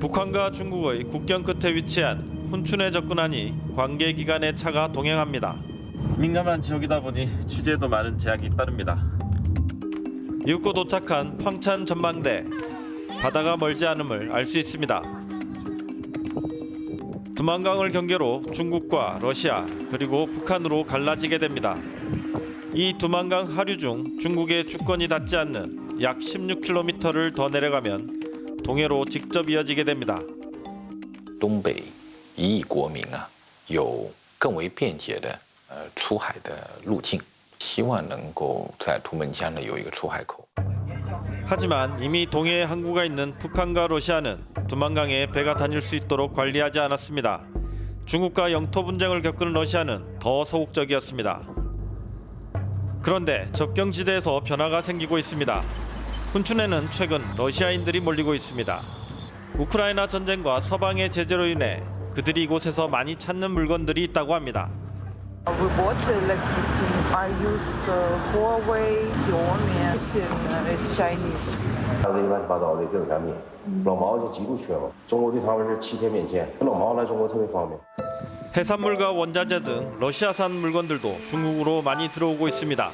북한과 중국의 국경 끝에 위치한 훈춘에 접근하니 관계 기관의 차가 동행합니다. 민감한 지역이다 보니 취재도 많은 제약이 따릅니다. 이윽고 도착한 황찬 전망대 바다가 멀지 않음을 알 수 있습니다. 두만강을 경계로 중국과 러시아 그리고 북한으로 갈라지게 됩니다. 이 두만강 하류 중 중국의 주권이 닿지 않는 약 16km를 더 내려가면 동해로 직접 이어지게 됩니다. 东北一亿国民啊，有更为便捷的呃出海的路径，希望能够在图们江呢有一个出海口。 하지만 이미 동해에 항구가 있는 북한과 러시아는 두만강에 배가 다닐 수 있도록 관리하지 않았습니다. 중국과 영토 분쟁을 겪은 러시아는 더 소극적이었습니다. 그런데 접경지대에서 변화가 생기고 있습니다. 훈춘에는 최근 러시아인들이 몰리고 있습니다. 우크라이나 전쟁과 서방의 제재로 인해 그들이 이곳에서 많이 찾는 물건들이 있다고 합니다. We bought electric things. I used uh, Huawei, Xiaomi, and uh, it's Chinese. 他们乱七八糟的各种产品，冷毛就极度缺嘛。中国对他们是七天免签，冷毛来中国特别方便。 해산물과 원자재 등 러시아산 물건들도 중국으로 많이 들어오고 있습니다.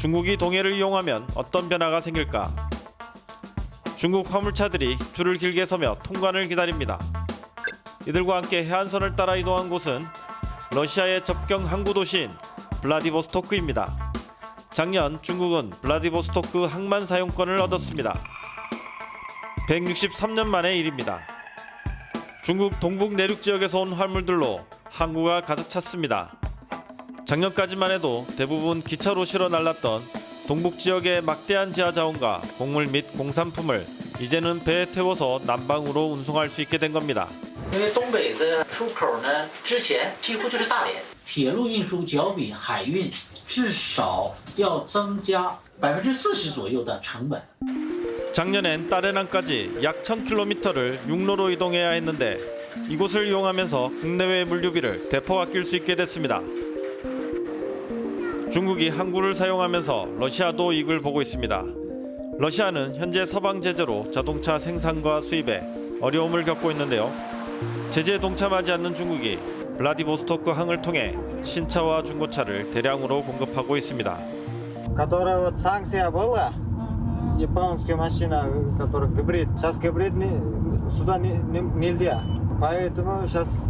중국이 동해를 이용하면 어떤 변화가 생길까? 중국 화물차들이 줄을 길게 서며 통관을 기다립니다. 이들과 함께 해안선을 따라 이동한 곳은 러시아의 접경 항구 도시인 블라디보스토크입니다. 작년 중국은 블라디보스토크 항만 사용권을 얻었습니다. 163년 만의 일입니다. 중국 동북 내륙 지역에서 온 화물들로 항구가 가득 찼습니다. 작년까지만 해도 대부분 기차로 실어 날랐던 동북 지역의 막대한 지하 자원과 곡물 및 공산품을 이제는 배에 태워서 남방으로 운송할 수 있게 된 겁니다. 因为东北的出口呢，之前几乎就是大连。铁路运输较比海运至少要增加百分之四十左右的成本。 작년엔 따레난까지 약 1000km를 육로로 이동해야 했는데 이곳을 이용하면서 국내외 물류비를 대폭 아낄 수 있게 됐습니다. 중국이 항구를 사용하면서 러시아도 이익을 보고 있습니다. 러시아는 현재 서방 제재로 자동차 생산과 수입에 어려움을 겪고 있는데요. 제재에 동참하지 않는 중국이 블라디보스토크 항을 통해 신차와 중고차를 대량으로 공급하고 있습니다. которая вот санкция была, японская машина, которая гибрид. Сейчас гибрид не- сюда не- не- нельзя. Поэтому сейчас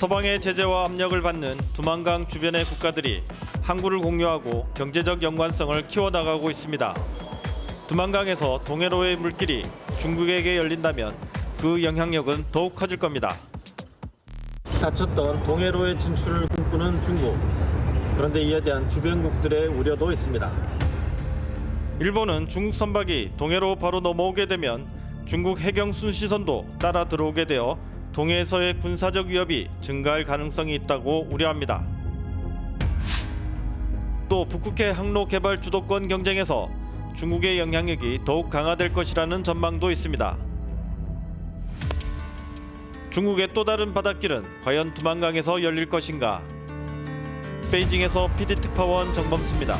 서방의 제재와 압력을 받는 두만강 주변의 국가들이 항구를 공유하고 경제적 연관성을 키워나가고 있습니다. 두만강에서 동해로의 물길이 중국에게 열린다면 그 영향력은 더욱 커질 겁니다. 닫혔던 동해로의 진출을 꿈꾸는 중국. 그런데 이에 대한 주변국들의 우려도 있습니다. 일본은 중국 선박이 동해로 바로 넘어오게 되면 중국 해경 순 시선도 따라 들어오게 되어 동해에서의 군사적 위협이 증가할 가능성이 있다고 우려합니다. 또 북극해 항로 개발 주도권 경쟁에서 중국의 영향력이 더욱 강화될 것이라는 전망도 있습니다. 중국의 또 다른 바닷길은 과연 두만강에서 열릴 것인가? 베이징에서 PD 특파원 정범수입니다.